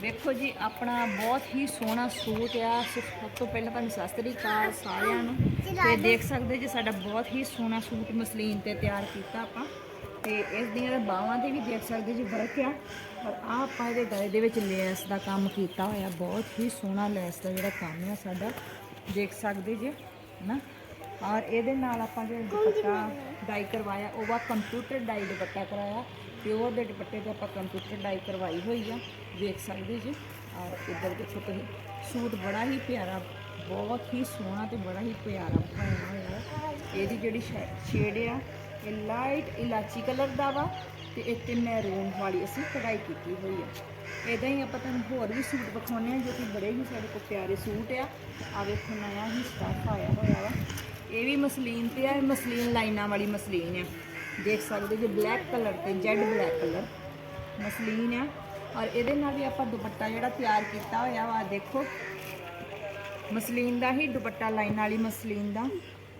ਵੇਖੋ ਜੀ, ਆਪਣਾ ਬਹੁਤ ਹੀ ਸੋਹਣਾ ਸੂਟ ਆ। ਸੋ ਸਭ ਤੋਂ ਪਹਿਲਾਂ ਤੁਹਾਨੂੰ ਸਤਿ ਸ੍ਰੀ ਅਕਾਲ ਸਾਰਿਆਂ ਨੂੰ। ਤੇ ਦੇਖ ਸਕਦੇ ਜੀ ਸਾਡਾ ਬਹੁਤ ਹੀ ਸੋਹਣਾ ਸੂਟ ਮਸਲੀਨ ਤੇ ਤਿਆਰ ਕੀਤਾ ਆਪਾਂ। ਤੇ ਇਸ ਦੀਆਂ ਬਾਹਾਂ ਤੇ ਵੀ ਦੇਖ ਸਕਦੇ ਜੀ ਵਰਕ ਆ। ਔਰ ਆਹ ਆਪਾਂ ਇਹਦੇ ਗਲੇ ਦੇ ਵਿੱਚ ਲੈਸ ਦਾ ਕੰਮ ਕੀਤਾ ਹੋਇਆ। ਬਹੁਤ ਹੀ ਸੋਹਣਾ ਲੈਸ ਦਾ ਜਿਹੜਾ ਕੰਮ ਆ ਸਾਡਾ। ਦੇਖ ਸਕਦੇ ਜੀ ਨਾ ਔਰ ਇਹਦੇ ਨਾਲ ਆਪਾਂ ਜਿਹੜਾ ਦੁਪੱਟਾ ਡਾਈ ਕਰਵਾਇਆ, ਉਹ ਵਾ ਕੰਪਿਊਟਰ ਡਾਈ ਦੁਪੱਟਾ ਕਰਾਇਆ। ਪਿਓਰ ਦੇ ਦੁਪੱਟੇ ਤੇ ਆਪਾਂ ਕੰਪਿਊਟਰ ਡਾਈ ਕਰਵਾਈ ਹੋਈ ਆ ਦੇਖ ਸਕਦੇ ਜੀ। ਔਰ ਇੱਧਰ ਦੇਖੋ ਤੁਸੀਂ, ਸੂਟ ਬੜਾ ਹੀ ਪਿਆਰਾ, ਬਹੁਤ ਹੀ ਸੋਹਣਾ ਤੇ ਬੜਾ ਹੀ ਪਿਆਰਾ ਬਣਾਇਆ ਹੋਇਆ ਇਹਦੀ ਜਿਹੜੀ ਸ਼ੇਡ ਆ, ਇਹ ਲਾਈਟ ਇਲਾਚੀ ਕਲਰ ਦਾ ਵਾ ਤੇ ਇੱਥੇ ਮੈਰੂਨ ਵਾਲੀ ਅਸੀਂ ਕਢਾਈ ਕੀਤੀ ਹੋਈ ਆ। ਇਦਾਂ ਹੀ ਆਪਾਂ ਤੁਹਾਨੂੰ ਹੋਰ ਵੀ ਸੂਟ ਵਿਖਾਉਂਦੇ ਆ ਜੋ ਕਿ ਬੜੇ ਹੀ ਸਾਡੇ ਕੋਲ ਪਿਆਰੇ ਸੂਟ ਆ। ਆ ਵੇਖੋ, ਨਵਾਂ ਹੀ ਸਟਾਫ ਆਇਆ ਹੋਇਆ ਵਾ। ਇਹ ਵੀ ਮਸਲੀਨ ਤੇ ਆ ਮਸਲੀਨ ਲਾਈਨਾਂ ਵਾਲੀ ਮਸਲੀਨ ਹੈ ਦੇਖ ਸਕਦੇ ਜੇ ਬਲੈਕ ਕਲਰ ਤੇ ਜੈਡ ਬਲੈਕ ਕਲਰ ਮਸਲੀਨ ਆ। ਔਰ ਇਹਦੇ ਨਾਲ ਵੀ ਆਪਾਂ ਦੁਪੱਟਾ ਜਿਹੜਾ ਤਿਆਰ ਕੀਤਾ ਹੋਇਆ ਵਾ, ਦੇਖੋ। ਮਸਲੀਨ ਦਾ ਹੀ ਦੁਪੱਟਾ, ਲਾਈਨ ਵਾਲੀ ਮਸਲੀਨ ਦਾ।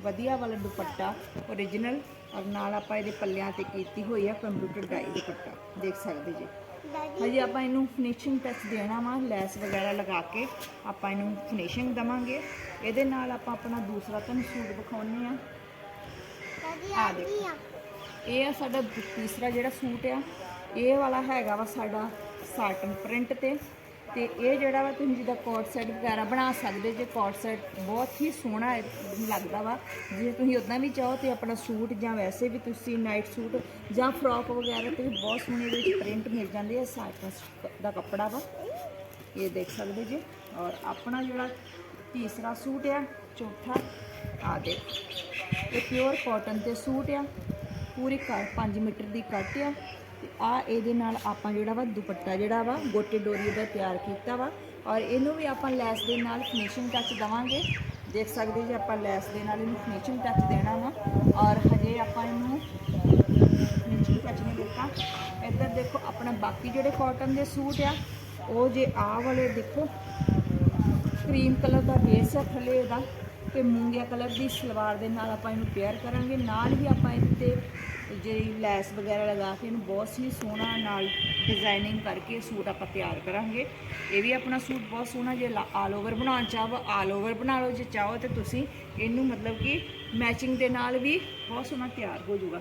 ਵਧੀਆ ਵਾਲਾ ਦੁਪੱਟਾ origignal ਔਰ ਨਾਲ ਆਪਾਂ ਇਹਦੇ ਪੱਲਿਆਂ ਤੇ ਕੀਤੀ ਹੋਈ ਆ ਕੰਪਿਊਟਰ ਡਾਈ ਦੁਪੱਟਾ। ਦੇਖ ਸਕਦੇ ਜੀ। ਹਜੇ ਆਪਾਂ ਇਹਨੂੰ ਫਿਨਿਸ਼ਿੰਗ ਟੱਚ ਦੇਣਾ ਵਾ ਲੈਸ ਵਗੈਰਾ ਲਗਾ ਕੇ ਆਪਾਂ ਇਹਨੂੰ ਫਿਨਿਸ਼ਿੰਗ ਦਵਾਂਗੇ। ਇਹਦੇ ਨਾਲ ਆਪਾਂ ਆਪਣਾ ਦੂਸਰਾ ਤੁਹਾਨੂੰ ਸੂਟ ਵਿਖਾਉਣੇ ਆ। ਆ ਦੇਖੋ। ਇਹ ਆ ਸਾਡਾ ਤੀਸਰਾ ਜਿਹੜਾ ਸੂਟ ਆ। ਇਹ ਵਾਲਾ ਹੈਗਾ ਵਾ ਸਾਡਾ ਸਾਟਨ ਪ੍ਰਿੰਟ ਤੇ। ਤੇ ਇਹ ਜਿਹੜਾ ਵਾ ਤੁਸੀਂ ਜਿਹਦਾ ਕੋਟ ਸੈਟ ਵਗੈਰਾ ਬਣਾ ਸਕਦੇ ਜੇ ਕੋਟ ਸੈਟ ਬਹੁਤ ਹੀ ਸੋਹਣਾ ਲੱਗਦਾ ਵਾ। ਜੇ ਤੁਸੀਂ ਉਦਾਂ ਵੀ ਚਾਹੋ ਤੇ ਆਪਣਾ ਸੂਟ ਜਾਂ ਵੈਸੇ ਵੀ ਤੁਸੀਂ ਨਾਈਟ ਸੂਟ ਜਾਂ ਫਰੋਕ ਵਗੈਰਾ ਤੇ ਬਹੁਤ ਸੋਹਣੇ ਇਹਦੇ ਵਿੱਚ ਪ੍ਰਿੰਟ ਮਿਲ ਜਾਂਦੇ ਆ ਸਾਟਨ ਦਾ ਕੱਪੜਾ ਵਾ। ਇਹ ਦੇਖ ਸਕਦੇ ਜੇ। ਔਰ ਆਪਣਾ ਜਿਹੜਾ ਤੀਸਰਾ ਸੂਟ ਆ, ਚੌਥਾ ਆ ਦੇਖ। ਇਹ ਪਿਓਰ ਕਾਟਨ ਤੇ ਸੂਟ ਆ। ਪੂਰੀ ਕੱਟ 5 ਮੀਟਰ ਦੀ ਕੱਟ ਆ। ਤੇ ਆ ਇਹਦੇ ਨਾਲ ਆਪਾਂ ਜਿਹੜਾ ਵਾ ਦੁਪੱਟਾ ਜਿਹੜਾ ਵਾ, ਗੋਟੇ ਡੋਰੀ ਦਾ ਤਿਆਰ ਕੀਤਾ ਵਾ ਔਰ ਇਹਨੂੰ ਵੀ ਆਪਾਂ ਲੈਸ ਦੇ ਨਾਲ ਫਿਨਿਸ਼ਿੰਗ ਟੱਚ ਦਵਾਂਗੇ। ਦੇਖ ਸਕਦੇ ਜੀ ਆਪਾਂ ਲੈਸ ਦੇ ਨਾਲ ਇਹਨੂੰ ਫਿਨਿਸ਼ਿੰਗ ਟੱਚ ਦੇਣਾ ਵਾ ਔਰ ਹਜੇ ਆਪਾਂ ਇਹਨੂੰ ਫਿਨਿਸ਼ਿੰਗ ਟੱਚ ਨਹੀਂ ਦਿੱਤਾ। ਇੱਧਰ ਦੇਖੋ ਆਪਣਾ ਬਾਕੀ ਜਿਹੜੇ ਕਾਟਨ ਦੇ ਸੂਟ ਆ, ਉਹ ਜੇ ਆਹ ਵਾਲੇ ਦੇਖੋ ਕਰੀਮ ਕਲਰ ਦਾ ਬੇਸ ਹੈ ਥੱਲੇ ਇਹਦਾ ਤੇ ਮੂੰਗਿਆ ਕਲਰ ਦੀ ਸਲਵਾਰ ਦੇ ਨਾਲ ਆਪਾਂ ਇਹਨੂੰ ਪੇਅਰ ਕਰਾਂਗੇ। ਨਾਲ ਹੀ ਆਪਾਂ ਇਹਦੇ ਤੇ ਜਿਹੜੀ ਲੈਸ ਵਗੈਰਾ ਲਗਾ ਕੇ ਇਹਨੂੰ ਬਹੁਤ ਹੀ ਸੋਹਣਾ ਨਾਲ ਡਿਜ਼ਾਈਨਿੰਗ ਕਰਕੇ ਸੂਟ ਆਪਾਂ ਤਿਆਰ ਕਰਾਂਗੇ। ਇਹ ਵੀ ਆਪਣਾ ਸੂਟ ਬਹੁਤ ਸੋਹਣਾ ਜੇ ਆਲ ਓਵਰ ਬਣਾਉਣ ਚਾਹੋ ਆਲ ਓਵਰ ਬਣਾ ਲਓ ਜੇ ਚਾਹੋ ਤੇ ਤੁਸੀਂ ਇਹਨੂੰ ਮਤਲਬ ਕਿ ਮੈਚਿੰਗ ਦੇ ਨਾਲ ਵੀ ਬਹੁਤ ਸੋਹਣਾ ਤਿਆਰ ਹੋ ਜਾਊਗਾ।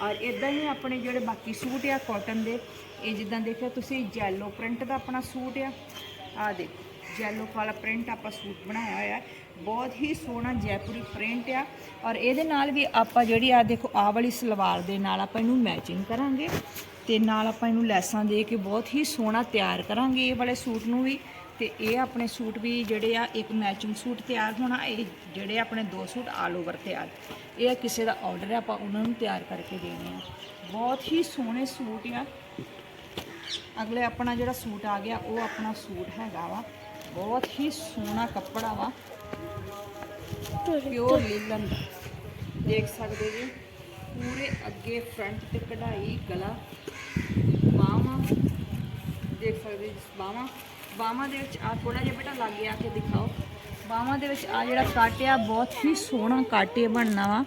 ਔਰ ਇਦਾਂ ਹੀ ਆਪਣੇ ਜਿਹੜੇ ਬਾਕੀ ਸੂਟ ਆ ਕਾਟਨ ਦੇ, ਇਹ ਜਿੱਦਾਂ ਦੇਖਿਆ ਤੁਸੀਂ ਜੈਲੋ ਪ੍ਰਿੰਟ ਦਾ ਆਪਣਾ ਸੂਟ ਆ। ਆ ਦੇਖੋ ਜੈਲੋ ਵਾਲਾ ਪ੍ਰਿੰਟ ਆਪਾਂ ਸੂਟ ਬਣਾਇਆ ਹੋਇਆ। ਹੈ। ਬਹੁਤ ਹੀ ਸੋਹਣਾ ਜੈਪੁਰੀ ਪ੍ਰਿੰਟ ਆ। ਔਰ ਇਹਦੇ ਨਾਲ ਵੀ ਆਪਾਂ ਜਿਹੜੀ ਆ ਦੇਖੋ, ਆਹ ਵਾਲੀ ਸਲਵਾਰ ਦੇ ਨਾਲ ਆਪਾਂ ਇਹਨੂੰ ਮੈਚਿੰਗ ਕਰਾਂਗੇ। ਤੇ ਨਾਲ ਆਪਾਂ ਇਹਨੂੰ ਲੈਸਾਂ ਦੇ ਕੇ ਬਹੁਤ ਹੀ ਸੋਹਣਾ ਤਿਆਰ ਕਰਾਂਗੇ ਇਹ ਵਾਲੇ ਸੂਟ ਨੂੰ ਵੀ। ਤੇ ਇਹ ਆਪਣੇ ਸੂਟ ਵੀ ਜਿਹੜੇ ਆ, ਇੱਕ ਮੈਚਿੰਗ ਸੂਟ ਤਿਆਰ ਹੋਣਾ, ਇਹ ਜਿਹੜੇ ਆਪਣੇ ਦੋ ਸੂਟ ਆਲ ਓਵਰ ਤਿਆਰ। ਇਹ ਕਿਸੇ ਦਾ ਆਰਡਰ ਹੈ ਆਪਾਂ ਉਹਨਾਂ ਨੂੰ ਤਿਆਰ ਕਰਕੇ ਦੇਣੇ ਆ। ਬਹੁਤ ਹੀ ਸੋਹਣੇ ਸੂਟ ਆ। ਅਗਲੇ ਆਪਣਾ ਜਿਹੜਾ ਸੂਟ ਆ ਗਿਆ, ਉਹ ਆਪਣਾ ਸੂਟ ਹੈਗਾ ਵਾ। ਬਹੁਤ ਹੀ ਸੋਹਣਾ ਕੱਪੜਾ ਵਾ। ਪਿਓਰ ਲੀਲਨ ਦਾ ਦੇਖ ਸਕਦੇ ਜੀ? ਪੂਰੇ ਅੱਗੇ ਫਰੰਟ ਤੇ ਕਢਾਈ ਗਲਾ। ਬਾਹਾਂ। ਦੇਖ ਸਕਦੇ ਜੀ ਬਾਹਾਂ? ਬਾਹਾਂ ਦੇ ਵਿੱਚ ਆ ਥੋੜਾ ਜਿਹਾ ਬੇਟਾ ਲੱਗ ਗਿਆ ਕੇ ਦਿਖਾਓ। ਬਾਹਾਂ ਦੇ ਵਿੱਚ ਆ ਜਿਹੜਾ ਕੱਟ ਆ, ਬਹੁਤ ਹੀ ਸੋਹਣਾ ਕੱਟ ਇਹ ਬਣਨਾ ਵਾ।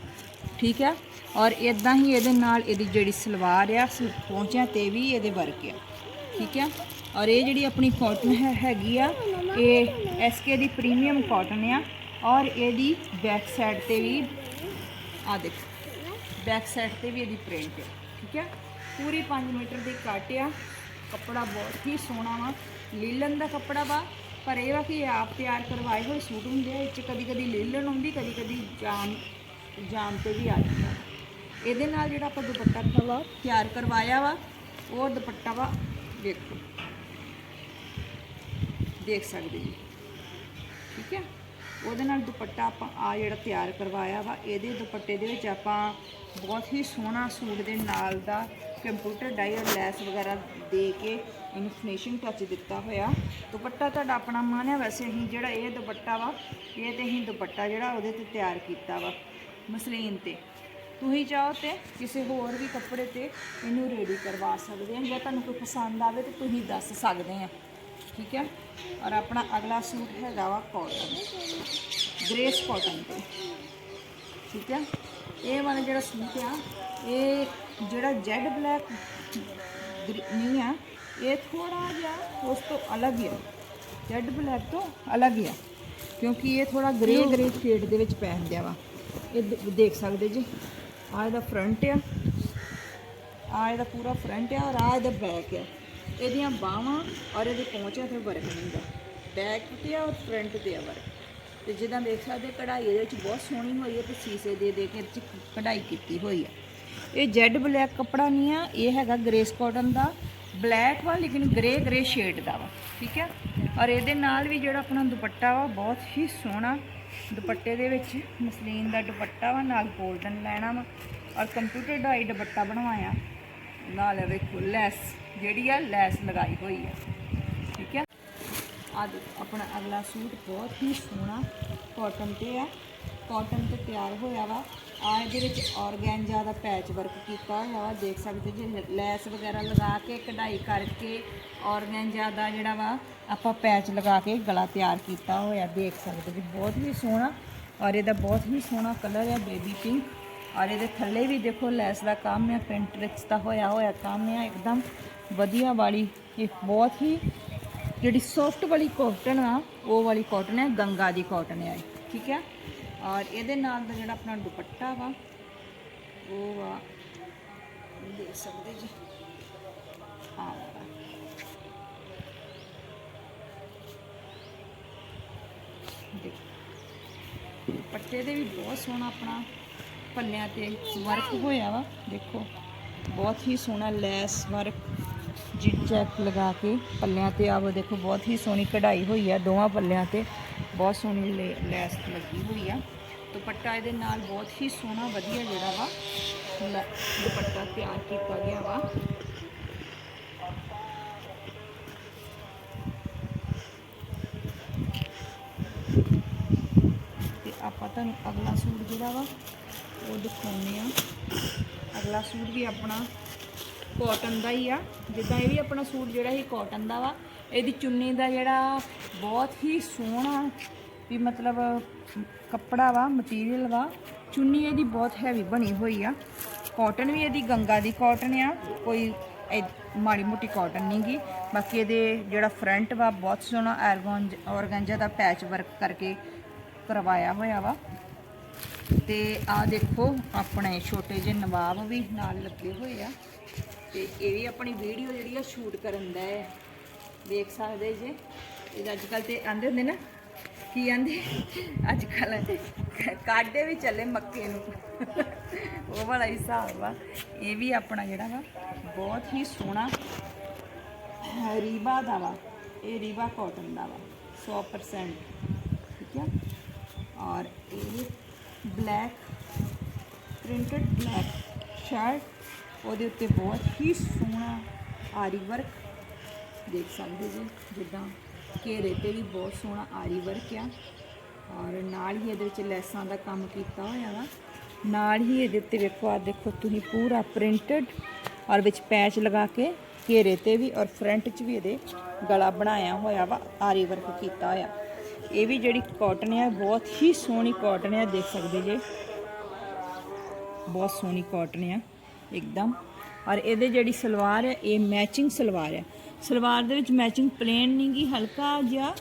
ਠੀਕ ਆ? ਔਰ ਇਦਾਂ ਹੀ ਇਹਦੇ ਨਾਲ ਇਹਦੀ ਜਿਹੜੀ ਸਲਵਾਰ ਆ, ਸ- ਪਹੁੰਚਿਆਂ ਤੇ ਵੀ ਇਹਦੇ ਵਰਕ ਆ। ਠੀਕ ਆ? ਔਰ ਇਹ ਜਿਹੜੀ ਆਪਣੀ ਕਾਟਨ ਹੈਗੀ ਆ, ਇਹ ਐਸਕੇ ਦੀ ਪ੍ਰੀਮੀਅਮ ਕਾਟਨ ਆ ਔਰ ਇਹਦੀ ਬੈਕ ਸਾਈਡ ਤੇ ਵੀ ਆ ਦੇਖੋ ਬੈਕ ਸਾਈਡ ਤੇ ਵੀ ਇਹਦੀ ਪ੍ਰਿੰਟ ਹੈ ਠੀਕ ਹੈ ਪੂਰੀ 5 ਮੀਟਰ ਦੀ ਕੱਟ ਆ, ਕੱਪੜਾ ਬਹੁਤ ਹੀ ਸੋਹਣਾ ਵਾ, ਲੀਲਨ ਦਾ ਕੱਪੜਾ ਵਾ, ਪਰ ਇਹ ਵਾ ਕਿ ਆਪ ਤਿਆਰ ਕਰਵਾਏ ਹੋਏ ਸੂਟ ਹੁੰਦੇ ਆ, ਇਹ 'ਚ ਕਦੀ ਕਦੀ ਲੀਲਨ ਹੁੰਦੀ ਕਦੀ ਕਦੀ ਜਾਮ ਜਾਮ ਤੇ ਵੀ ਆ ਜਾਂਦਾ ਇਹਦੇ ਨਾਲ ਜਿਹੜਾ ਆਪਾਂ ਦੁਪੱਟਾ ਵਾ, ਤਿਆਰ ਕਰਵਾਇਆ ਵਾ, ਉਹ ਦੁਪੱਟਾ ਵਾ ਵੇਖੋ। ਦੇਖ ਸਕਦੇ ਜੀ। ਠੀਕ ਹੈ? ਉਹਦੇ ਨਾਲ ਦੁਪੱਟਾ ਆਪਾਂ ਆ ਜਿਹੜਾ ਤਿਆਰ ਕਰਵਾਇਆ ਵਾ, ਇਹਦੇ ਦੁਪੱਟੇ ਦੇ ਵਿੱਚ ਆਪਾਂ ਬਹੁਤ ਹੀ ਸੋਹਣਾ ਸੂਟ ਦੇ ਨਾਲ ਦਾ ਕੰਪਿਊਟਰ ਡਾਈ ਔਰ ਲੈਸ ਵਗੈਰਾ ਦੇ ਕੇ ਇਹਨੂੰ ਫਿਨਿਸ਼ਿੰਗ ਟੱਚ ਦਿੱਤਾ ਹੋਇਆ। ਦੁਪੱਟਾ ਤੁਹਾਡਾ ਆਪਣਾ ਮਨ ਹੈ ਵੈਸੇ ਅਸੀਂ ਜਿਹੜਾ ਇਹ ਦੁਪੱਟਾ ਵਾ, ਇਹ ਤੇ ਅਸੀਂ ਦੁਪੱਟਾ ਜਿਹੜਾ ਉਹਦੇ ਤੇ ਤਿਆਰ ਕੀਤਾ ਵਾ, ਮਸਲੀਨ ਤੇ। ਤੁਸੀਂ ਚਾਹੋ ਤੇ ਕਿਸੇ ਹੋਰ ਵੀ ਕੱਪੜੇ ਤੇ ਇਹਨੂੰ ਰੈਡੀ ਕਰਵਾ ਸਕਦੇ ਆ, ਜਾਂ ਤੁਹਾਨੂੰ ਕੋਈ ਪਸੰਦ ਆਵੇ ਤੇ ਤੁਸੀਂ ਦੱਸ ਸਕਦੇ ਆ। ਠੀਕ ਹੈ? ਔਰ ਆਪਣਾ ਅਗਲਾ ਸੂਟ ਹੈਗਾ ਵਾ ਕਾਟਨ ਗ੍ਰੇਸ ਕਾਟਨ ਤੇ। ਠੀਕ ਹੈ? ਇਹ ਵਾਲਾ ਜਿਹੜਾ ਸੂਟ ਆ ਇਹ ਜਿਹੜਾ ਜੈਡ ਬਲੈਕ ਨਹੀਂ ਆ ਇਹ ਥੋੜਾ ਜਿਹਾ ਉਸ ਤੋਂ ਅਲੱਗ ਹੀ ਆ। ਜੈਡ ਬਲੈਕ ਤੋਂ ਅਲੱਗ ਹੀ ਆ। ਕਿਉਂਕਿ ਇਹ ਥੋੜਾ ਗ੍ਰੇ ਗ੍ਰੇ ਸ਼ੇਡ ਦੇ ਵਿੱਚ ਪੈ ਹੁੰਦਿਆ ਵਾ। ਇਹ ਦੇਖ ਸਕਦੇ ਜੀ? ਆ ਇਹਦਾ ਫਰੰਟ ਆ। ਆ ਇਹਦਾ ਪੂਰਾ ਫਰੰਟ ਆ ਔਰ ਆ ਇਹਦਾ ਬੈਕ ਆ। ਇਹਦੀਆਂ ਬਾਹਾਂ ਔਰ ਇਹਦੇ ਪਹੁੰਚਿਆਂ ਤੇ ਵਰਕ ਨਹੀਂ ਹੁੰਦਾ। ਬੈਕ ਤੇ ਆ ਔਰ ਫਰੰਟ ਤੇ ਆ ਵਰਕ। ਤੇ ਜਿੱਦਾਂ ਦੇਖ ਸਕਦੇ ਕਢਾਈ ਇਹਦੇ ਵਿੱਚ ਬਹੁਤ ਸੋਹਣੀ ਹੋਈ ਹੈ ਤੇ ਸੀਸੇ ਦੇ ਦੇ ਕੇ ਇਹਦੇ ਚ ਕਢਾਈ ਕੀਤੀ ਹੋਈ ਆ ਇਹ ਜੈਡ ਬਲੈਕ ਕੱਪੜਾ ਨਹੀਂ ਆ, ਇਹ ਹੈਗਾ ਗ੍ਰੇਸ ਕਾਟਨ ਦਾ। ਬਲੈਕ ਵਾ, ਲੇਕਿਨ ਗ੍ਰੇ ਗ੍ਰੇ ਸ਼ੇਡ ਦਾ ਵਾ, ਠੀਕ ਹੈ? ਔਰ ਇਹਦੇ ਨਾਲ ਵੀ ਜਿਹੜਾ ਆਪਣਾ ਦੁਪੱਟਾ ਵਾ, ਬਹੁਤ ਹੀ ਸੋਹਣਾ ਦੁਪੱਟੇ ਦੇ ਵਿੱਚ ਮਸਲੀਨ ਦਾ ਦੁਪੱਟਾ ਵਾ, ਨਾਲ 골ਡਨ ਲੈਣਾ ਵਾ। ਔਰ ਕੰਪਿਊਟਰ ਡਾਈ ਦੁਪੱਟਾ ਬਣਵਾਇਆ। ਨਾਲ ਇਹ ਵੇਖੋ, ਲੈਸ, ਜਿਹੜੀ ਆ, ਲੈਸ ਲਗਾਈ ਹੋਈ ਆ। ਠੀਕ ਹੈ ਆ ਆਪਣਾ ਅਗਲਾ ਸੂਟ ਬਹੁਤ ਹੀ ਸੋਹਣਾ ਕਾਟਨ ਤੇ ਆ। ਕਾਟਨ ਤੇ ਤਿਆਰ ਹੋਇਆ ਵਾ। ਆ ਇਹਦੇ ਵਿੱਚ ਔਰਗੈਂਜਾ ਦਾ ਪੈਚ ਵਰਕ ਕੀਤਾ ਹੋਇਆ ਵਾ। ਦੇਖ ਸਕਦੇ ਜੀ, ਲੈਸ ਵਗੈਰਾ ਲਗਾ ਕੇ, ਕਢਾਈ ਕਰਕੇ ਔਰਗੈਂਜਾ ਦਾ ਜਿਹੜਾ ਵਾ, ਆਪਾਂ ਪੈਚ ਲਗਾ ਕੇ ਗਲਾ ਤਿਆਰ ਕੀਤਾ ਹੋਇਆ। ਦੇਖ ਸਕਦੇ ਜੀ, ਬਹੁਤ ਹੀ ਸੋਹਣਾ ਔਰ ਇਹਦਾ ਬਹੁਤ ਹੀ ਸੋਹਣਾ ਕਲਰ ਹੈ ਬੇਬੀ ਪਿੰਕ ਔਰ ਇਹਦੇ ਥੱਲੇ ਵੀ ਦੇਖੋ ਲੈਸ ਦਾ ਕੰਮ ਹੈ ਪ੍ਰਿੰਟ ਦਾ ਹੋਇਆ ਹੋਇਆ ਕੰਮ ਹੈ ਇੱਕਦਮ ਵਧੀਆ ਵਾਲੀ, ਇਹ ਬਹੁਤ ਹੀ ਜਿਹੜੀ ਸੌਫਟ ਵਾਲੀ ਕਾਟਨ ਆ, ਉਹ ਵਾਲੀ ਕਾਟਨ ਹੈ ਗੰਗਾ ਦੀ ਕਾਟਨ ਹੈ ਠੀਕ ਹੈ ਔਰ ਇਹਦੇ ਨਾਲ ਦਾ ਜਿਹੜਾ ਆਪਣਾ ਦੁਪੱਟਾ ਵਾ, ਉਹ ਆ ਦੇਖ ਸਕਦੇ ਜੀ। ਆ ਵਾਲਾ। ਦੇਖੋ। ਦੁਪੱਟੇ ਦੇ ਵੀ ਬਹੁਤ ਸੋਹਣਾ ਆਪਣਾ ਪੱਲਿਆਂ ਤੇ ਵਰਕ ਹੋਇਆ ਵਾ, ਦੇਖੋ। ਬਹੁਤ ਹੀ ਸੋਹਣਾ ਲੈਸ ਵਰਕ ਜਿਗ ਲਗਾ ਕੇ ਪੱਲਿਆਂ ਤੇ ਆਵੋ, ਦੇਖੋ, ਬਹੁਤ ਹੀ ਸੋਹਣੀ ਕਢਾਈ ਹੋਈ ਆ ਦੋਵਾਂ ਪੱਲਿਆਂ ਤੇ। ਬਹੁਤ ਸੋਹਣੀ ਲੈ- ਲੈਸ ਲੱਗੀ ਹੋਈ ਆ। ਦੁਪੱਟਾ ਇਹਦੇ ਨਾਲ ਬਹੁਤ ਹੀ ਸੋਹਣਾ, ਵਧੀਆ ਜਿਹੜਾ ਵਾ, ਲ- ਦੁਪੱਟਾ ਤਿਆਰ ਕੀਤਾ ਗਿਆ ਵਾ। ਤੇ ਆਪਾਂ ਤੁਹਾਨੂੰ ਅਗਲਾ ਸੂਟ ਜਿਹੜਾ ਵਾ ਉਹ ਦਿਖਾਉਂਦੇ ਆ ਅਗਲਾ ਸੂਟ ਵੀ ਆਪਣਾ ਕਾਟਨ ਦਾ ਹੀ ਆ। ਜਿੱਦਾਂ ਇਹ ਵੀ ਆਪਣਾ ਸੂਟ ਜਿਹੜਾ ਸੀ ਕਾਟਨ ਦਾ ਵਾ, ਇਹਦੀ ਚੁੰਨੀ ਦਾ ਜਿਹੜਾ ਬਹੁਤ ਹੀ ਸੋਹਣਾ ਵੀ ਮਤਲਬ ਕੱਪੜਾ ਵਾ ਮਟੀਰੀਅਲ ਵਾ, ਚੁੰਨੀ ਇਹਦੀ ਬਹੁਤ ਹੈਵੀ ਬਣੀ ਹੋਈ ਆ। ਕਾਟਨ ਵੀ ਇਹਦੀ ਗੰਗਾ ਦੀ ਕਾਟਨ ਆ, ਕੋਈ ਇਹ ਮਾੜੀ ਮੋਟੀ ਕਾਟਨ ਨਹੀਂਗੀ ਬਾਕੀ ਇਹਦੇ ਜਿਹੜਾ ਫਰੰਟ ਵਾ, ਬਹੁਤ ਸੋਹਣਾ ਐਰਗੋਂਜ ਔਰਗੰਜਾ ਦਾ ਪੈਚ ਵਰਕ ਕਰਕੇ ਕਰਵਾਇਆ ਹੋਇਆ ਵਾ। ਤੇ ਆ ਦੇਖੋ ਆਪਣੇ ਛੋਟੇ ਜਿਹੇ ਨਵਾਬ ਵੀ ਨਾਲ ਲੱਗੇ ਹੋਏ ਆ। ਤੇ ਇਹ ਵੀ ਆਪਣੀ ਵੀਡੀਓ ਜਿਹੜੀ ਆ ਸ਼ੂਟ ਕਰਨ ਦਾ ਹੈ। ਦੇਖ ਸਕਦੇ ਜੇ? ਇਹ ਅੱਜ ਕੱਲ ਤੇ ਆਂਦੇ ਹੁੰਦੇ ਨਾ, ਕੀ ਆਂਦੇ? ਅੱਜ ਕੱਲ ਕਾਡੇ ਵੀ ਚੱਲੇ ਮੱਕੇ ਨੂੰ। ਉਹ ਵਾਲਾ ਹਿਸਾਬ ਵਾ ਇਹ ਵੀ ਆਪਣਾ ਜਿਹੜਾ ਵਾ, ਬਹੁਤ ਹੀ ਸੋਹਣਾ ਰੀਬਾ ਦਾ ਵਾ। ਇਹ ਰੀਬਾ ਕਾਟਨ ਦਾ ਵਾ 100% ਠੀਕ ਹੈ ਔਰ ਇਹ ਬਲੈਕ, ਪ੍ਰਿੰਟਡ ਬਲੈਕ ਸ਼ਰਟ, ਉਹਦੇ ਉੱਤੇ ਬਹੁਤ ਹੀ ਸੋਹਣਾ ਆਰੀ ਵਰਕ ਦੇਖ ਸਕਦੇ ਜੀ ਜਿੱਦਾਂ ਘੇਰੇ ਤੇ ਵੀ ਬਹੁਤ ਸੋਹਣਾ ਆਰੀ ਵਰਕ ਆ। ਔਰ ਨਾਲ ਹੀ ਇਹਦੇ ਵਿੱਚ ਲੈਸਾਂ ਦਾ ਕੰਮ ਕੀਤਾ ਹੋਇਆ ਵਾ। ਨਾਲ ਹੀ ਇਹਦੇ ਉੱਤੇ ਵੇਖੋ ਆ ਦੇਖੋ ਤੁਸੀਂ ਪੂਰਾ ਪ੍ਰਿੰਟਡ ਔਰ ਵਿੱਚ ਪੈਚ ਲਗਾ ਕੇ ਘੇਰੇ ਤੇ ਵੀ ਔਰ ਫਰੰਟ 'ਚ ਵੀ ਇਹਦੇ ਗਲਾ ਬਣਾਇਆ ਹੋਇਆ ਵਾ, ਆਰੀ ਵਰਕ ਕੀਤਾ ਹੋਇਆ। ਇਹ ਵੀ ਜਿਹੜੀ ਕਾਟਨ ਆ, ਬਹੁਤ ਹੀ ਸੋਹਣੀ ਕਾਟਨ ਆ, ਦੇਖ ਸਕਦੇ ਜੇ। ਬਹੁਤ ਸੋਹਣੀ ਕਾਟਨ ਆ, ਇੱਕਦਮ। ਔਰ ਇਹਦੇ ਜਿਹੜੀ ਸਲਵਾਰ ਹੈ ਇਹ ਮੈਚਿੰਗ ਸਲਵਾਰ ਹੈ ਸਲਵਾਰ ਦੇ ਵਿੱਚ ਮੈਚਿੰਗ ਪਲੇਨ ਨਹੀਂ ਗੀ, ਹਲਕਾ ਜਿਹਾ,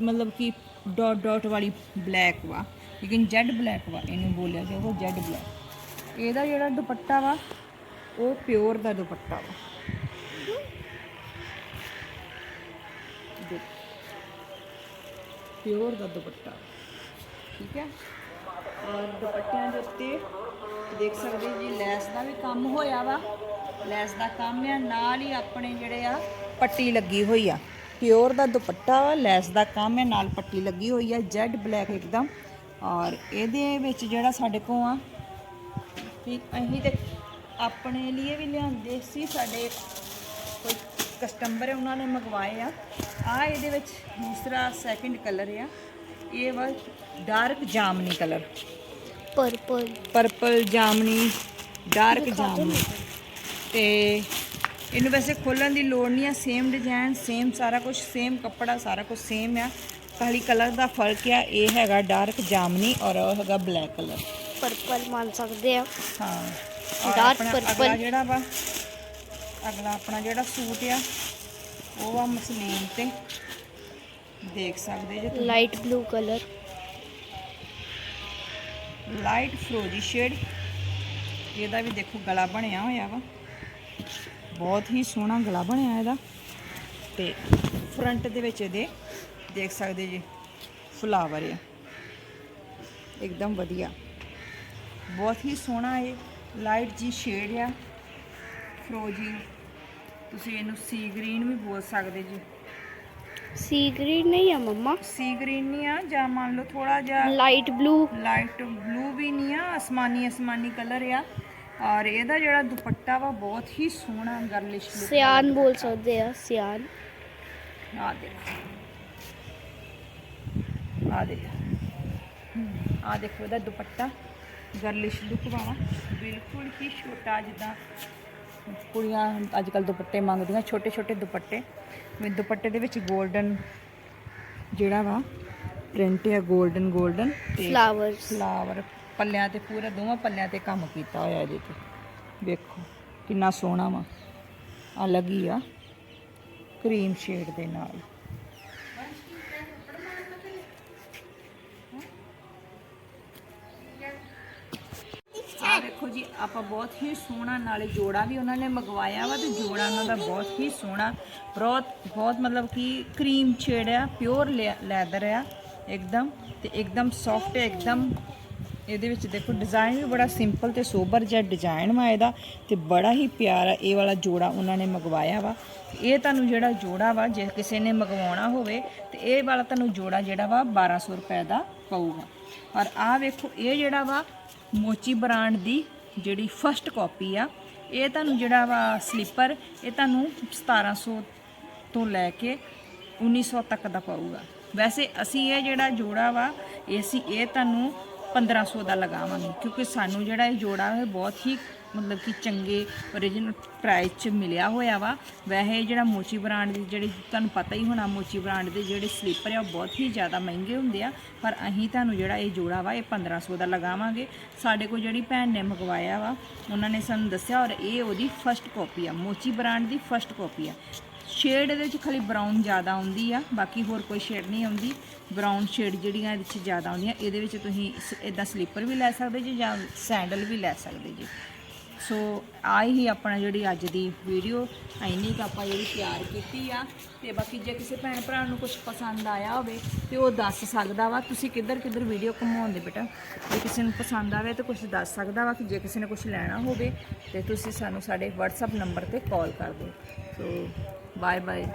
ਮਤਲਬ ਕਿ ਡਾਟ ਡਾਟ ਵਾਲੀ ਬਲੈਕ ਵਾ। ਲੇਕਿਨ ਜੈਡ ਬਲੈਕ ਵਾ, ਇਹਨੂੰ ਬੋਲਿਆ ਜਾਂਦਾ ਜੈਡ ਬਲੈਕ ਇਹਦਾ ਜਿਹੜਾ ਦੁਪੱਟਾ ਵਾ, ਉਹ ਪਿਓਰ ਦਾ ਦੁਪੱਟਾ ਵਾ। ਪਿਓਰ ਦਾ ਦੁਪੱਟਾ। ਠੀਕ ਹੈ? ਔਰ ਦੁਪੱਟਿਆਂ ਦੇ ਉੱਤੇ ਦੇਖ ਸਕਦੇ ਜੀ, ਲੈਸ ਦਾ ਵੀ ਕੰਮ ਹੋਇਆ ਵਾ। ਲੈਸ ਦਾ ਕੰਮ ਆ, ਨਾਲ ਹੀ ਆਪਣੇ ਜਿਹੜੇ ਆ, ਪੱਟੀ ਲੱਗੀ ਹੋਈ ਆ। ਪਿਓਰ ਦਾ ਦੁਪੱਟਾ ਵਾ ਲੈਸ ਦਾ ਕੰਮ ਹੈ ਨਾਲ ਪੱਟੀ ਲੱਗੀ ਹੋਈ ਆ, ਜੈਡ ਬਲੈਕ ਇੱਕਦਮ। ਔਰ ਇਹਦੇ ਵਿੱਚ ਜਿਹੜਾ ਸਾਡੇ ਕੋਲ ਆ, ਵੀ ਅਸੀਂ ਤੇ ਆਪਣੇ ਲਈ ਵੀ ਲਿਆਂਦੇ ਸੀ, ਸਾਡੇ ਕਸਟਮਰ ਹੈ ਉਹਨਾਂ ਨੇ ਮੰਗਵਾਏ ਆ। ਆ ਇਹਦੇ ਵਿੱਚ ਦੂਸਰਾ ਸੈਕਿੰਡ ਕਲਰ ਆ। ਇਹ ਵਾ ਡਾਰਕ ਜਾਮਨੀ ਕਲਰ ਪਰਪਲ ਪਰਪਲ ਜਾਮਨੀ ਡਾਰਕ ਜਾਮਨੀ। ਤੇ ਇਹਨੂੰ ਵੈਸੇ ਖੋਲਣ ਦੀ ਲੋੜ ਨਹੀਂ ਆ ਸੇਮ ਡਿਜ਼ਾਈਨ ਸੇਮ ਸਾਰਾ ਕੁਝ ਸੇਮ ਕੱਪੜਾ ਸਾਰਾ ਕੁਝ ਸੇਮ ਆ। ਖਾਲੀ ਕਲਰ ਦਾ ਫ਼ਰਕ ਆ ਇਹ ਹੈਗਾ ਡਾਰਕ ਜਾਮਨੀ ਔਰ ਉਹ ਹੈਗਾ ਬਲੈਕ ਕਲਰ ਪਰਪਲ ਮੰਨ ਸਕਦੇ ਆ। ਹਾਂ। purple। ਅਗਲਾ ਜਿਹੜਾ ਵਾ ਅਗਲਾ ਆਪਣਾ ਜਿਹੜਾ ਸੂਟ ਆ ਉਹ ਆ ਮਸਲੀਨ ਤੇ। ਦੇਖ ਸਕਦੇ ਜੇ ਲਾਈਟ ਬਲੂ ਕਲਰ ਲਾਈਟ ਫਰੋਜੀ ਸ਼ੇਡ ਇਹਦਾ ਵੀ ਦੇਖੋ ਗਲਾ ਬਣਿਆ ਹੋਇਆ ਵਾ। ਬਹੁਤ ਹੀ ਸੋਹਣਾ ਗਲਾ ਬਣਿਆ ਇਹਦਾ। ਤੇ ਫਰੰਟ ਦੇ ਵਿੱਚ ਇਹਦੇ ਦੇਖ ਸਕਦੇ ਜੀ ਫਲਾਵਰ ਆ। ਇੱਕਦਮ ਵਧੀਆ। ਬਹੁਤ ਹੀ ਸੋਹਣਾ ਇਹ। ਲਾਈਟ ਜੀ ਸ਼ੇਡ ਆ। ਫਰੋਜੀ ਤੁਸੀਂ ਇਹਨੂੰ ਸੀ ਗ੍ਰੀਨ ਵੀ ਬੋਲ ਸਕਦੇ ਜੀ। ਸੀ ਗ੍ਰੀਨ ਨਹੀਂ ਆ ਮੰਮਾ। ਸੀ ਗ੍ਰੀਨ ਨਹੀਂ ਆ ਜਾਂ ਮੰਨ ਲਓ ਥੋੜਾ ਜਿਹਾ ਲਾਈਟ ਬਲੂ। ਲਾਈਟ ਬਲੂ ਵੀ ਨਹੀਂ ਆ ਅਸਮਾਨੀ ਅਸਮਾਨੀ ਕਲਰ ਆ। ਔਰ ਇਹਦਾ ਜਿਹੜਾ ਦੁਪੱਟਾ ਵਾ ਬਹੁਤ ਹੀ ਸੋਹਣਾ ਗਰਲਿਸ਼ ਲੁੱਕ ਸਿਆਨ ਬੋਲ ਸਕਦੇ ਆ ਸਿਆਨ। ਆ ਦੇਖੋ। ਆ ਦੇਖੋ। ਆ ਦੇਖੋ ਇਹਦਾ ਦੁਪੱਟਾ। ਗਰਲਿਸ਼ ਲੁੱਕ ਵਾਲਾ ਬਿਲਕੁਲ ਹੀ ਛੋਟਾ ਜਿੱਦਾਂ ਕੁੜੀਆਂ ਅੱਜ ਕੱਲ ਦੁਪੱਟੇ ਮੰਗਦੀਆਂ ਛੋਟੇ ਛੋਟੇ ਦੁਪੱਟੇ। ਵੀ ਦੁਪੱਟੇ ਦੇ ਵਿੱਚ ਗੋਲਡਨ ਜਿਹੜਾ ਵਾ ਪ੍ਰਿੰਟ ਹੈ ਗੋਲਡਨ ਗੋਲਡਨ ਫਲਾਵਰ ਫਲਾਵਰ ਪੱਲਿਆਂ ਤੇ ਪੂਰੇ ਦੋਵਾਂ ਪੱਲਿਆਂ ਤੇ ਕੰਮ ਕੀਤਾ ਹੋਇਆ ਜੀ ਤੇ। ਵੇਖੋ ਕਿੰਨਾ ਸੋਹਣਾ ਵਾ। ਅਲੱਗ ਹੀ ਆ ਕਰੀਮ ਸ਼ੇਡ ਦੇ ਨਾਲ। ਜੀ, ਆਪਾਂ ਬਹੁਤ ਹੀ ਸੋਹਣਾ ਨਾਲੇ ਜੋੜਾ ਵੀ ਉਹਨਾਂ ਨੇ ਮੰਗਵਾਇਆ ਵਾ ਤੇ ਜੋੜਾ ਉਹਨਾਂ ਦਾ ਬਹੁਤ ਹੀ ਸੋਹਣਾ। ਬਹੁਤ ਬਹੁਤ ਮਤਲਬ ਕਿ ਕਰੀਮ ਛੇੜ ਆ ਪਿਓਰ ਲੈਦਰ ਆ, ਇੱਕਦਮ। ਤੇ ਇੱਕਦਮ ਸੌਫਟ ਹੈ ਇੱਕਦਮ। ਇਹਦੇ ਵਿੱਚ ਦੇਖੋ ਡਿਜ਼ਾਈਨ ਵੀ ਬੜਾ ਸਿੰਪਲ ਤੇ ਸੋਬਰ ਜਿਹਾ ਡਿਜ਼ਾਈਨ ਵਾ ਇਹਦਾ ਤੇ ਬੜਾ ਹੀ ਪਿਆਰਾ ਇਹ ਵਾਲਾ ਜੋੜਾ ਉਹਨਾਂ ਨੇ ਮੰਗਵਾਇਆ ਵਾ। ਇਹ ਤੁਹਾਨੂੰ ਜਿਹੜਾ ਜੋੜਾ ਵਾ, ਜੇ ਕਿਸੇ ਨੇ ਮੰਗਵਾਉਣਾ ਹੋਵੇ, ਤੇ ਇਹ ਵਾਲਾ ਤੁਹਾਨੂੰ ਜੋੜਾ ਜਿਹੜਾ ਵਾ 1200 ਰੁਪਏ ਦਾ ਪਊਗਾ। ਔਰ ਆਹ ਵੇਖੋ, ਇਹ ਜਿਹੜਾ ਵਾ ਮੋਚੀ ਬ੍ਰਾਂਡ ਦੀ ਜਿਹੜੀ ਫਰਸਟ ਕਾਪੀ ਆ, ਇਹ ਤੁਹਾਨੂੰ ਜਿਹੜਾ ਵਾ ਸਲੀਪਰ ਇਹ ਤੁਹਾਨੂੰ 1700 ਤੋਂ ਲੈ ਕੇ 1900 ਤੱਕ ਦਾ ਪਊਗਾ। ਵੈਸੇ ਅਸੀਂ ਇਹ ਜਿਹੜਾ ਜੋੜਾ ਵਾ, ਇਹ ਅਸੀਂ ਇਹ ਤੁਹਾਨੂੰ 1500 ਦਾ ਲਗਾਵਾਂਗੇ, ਕਿਉਂਕਿ ਸਾਨੂੰ ਜਿਹੜਾ ਇਹ ਜੋੜਾ ਹੈ ਬਹੁਤ ਹੀ ਮਤਲਬ ਕਿ ਚੰਗੇ origignal ਪ੍ਰਾਈਸ 'ਚ ਮਿਲਿਆ ਹੋਇਆ ਵਾ। ਵੈਸੇ ਜਿਹੜਾ ਮੋਚੀ ਬ੍ਰਾਂਡ ਦੀ ਜਿਹੜੀ ਤੁਹਾਨੂੰ ਪਤਾ ਹੀ ਹੋਣਾ, ਮੋਚੀ ਬ੍ਰਾਂਡ ਦੇ ਜਿਹੜੇ ਸਲੀਪਰ ਆ, ਉਹ ਬਹੁਤ ਹੀ ਜ਼ਿਆਦਾ ਮਹਿੰਗੇ ਹੁੰਦੇ ਆ। ਪਰ ਅਸੀਂ ਤੁਹਾਨੂੰ ਜਿਹੜਾ ਇਹ ਜੋੜਾ ਵਾ, ਇਹ 1500 ਦਾ ਲਗਾਵਾਂਗੇ। ਸਾਡੇ ਕੋਲ ਜਿਹੜੀ ਭੈਣ ਨੇ ਮੰਗਵਾਇਆ ਵਾ, ਉਹਨਾਂ ਨੇ ਸਾਨੂੰ ਦੱਸਿਆ ਔਰ ਇਹ ਉਹਦੀ ਫਰਸਟ ਕਾਪੀ ਆ। ਮੋਚੀ ਬ੍ਰਾਂਡ ਦੀ ਫਰਸਟ ਕਾਪੀ ਆ। ਸ਼ੇਡ ਇਹਦੇ ਵਿੱਚ ਖਾਲੀ ਬਰਾਊਨ ਜ਼ਿਆਦਾ ਆਉਂਦੀ ਆ, ਬਾਕੀ ਹੋਰ ਕੋਈ ਸ਼ੇਡ ਨਹੀਂ ਆਉਂਦੀ। ਬਰਾਊਨ ਸ਼ੇਡ ਜਿਹੜੀਆਂ ਇਹਦੇ ਵਿੱਚ ਜ਼ਿਆਦਾ ਆਉਂਦੀਆਂ, ਇਹਦੇ ਵਿੱਚ ਤੁਸੀਂ ਇਦਾਂ ਸਲੀਪਰ ਵੀ ਲੈ ਸਕਦੇ ਜੀ ਜਾਂ ਸੈਂਡਲ ਵੀ ਲੈ ਸਕਦੇ ਜੀ। ਸੋ ਆ ਹੀ ਆਪਣਾ ਜਿਹੜੀ ਅੱਜ ਦੀ ਵੀਡੀਓ ਐਨੀ ਕੁ ਆਪਾਂ ਜਿਹੜੀ ਤਿਆਰ ਕੀਤੀ ਆ। ਤੇ ਬਾਕੀ ਜੇ ਕਿਸੇ ਭੈਣ ਭਰਾ ਨੂੰ ਕੁਝ ਪਸੰਦ ਆਇਆ ਹੋਵੇ, ਤੇ ਉਹ ਦੱਸ ਸਕਦਾ ਵਾ, ਤੁਸੀਂ ਕਿੱਧਰ ਕਿੱਧਰ ਵੀਡੀਓ ਘੁਮਾਉਂਦੇ ਬੇਟਾ? ਜੇ ਕਿਸੇ ਨੂੰ ਪਸੰਦ ਆਵੇ ਤਾਂ ਕੁਝ ਦੱਸ ਸਕਦਾ ਵਾ ਕਿ ਜੇ ਕਿਸੇ ਨੇ ਕੁਝ ਲੈਣਾ ਹੋਵੇ, ਤੇ ਤੁਸੀਂ ਸਾਨੂੰ ਸਾਡੇ WhatsApp ਨੰਬਰ ਤੇ ਕਾਲ ਕਰ ਦਿਓ। So bye bye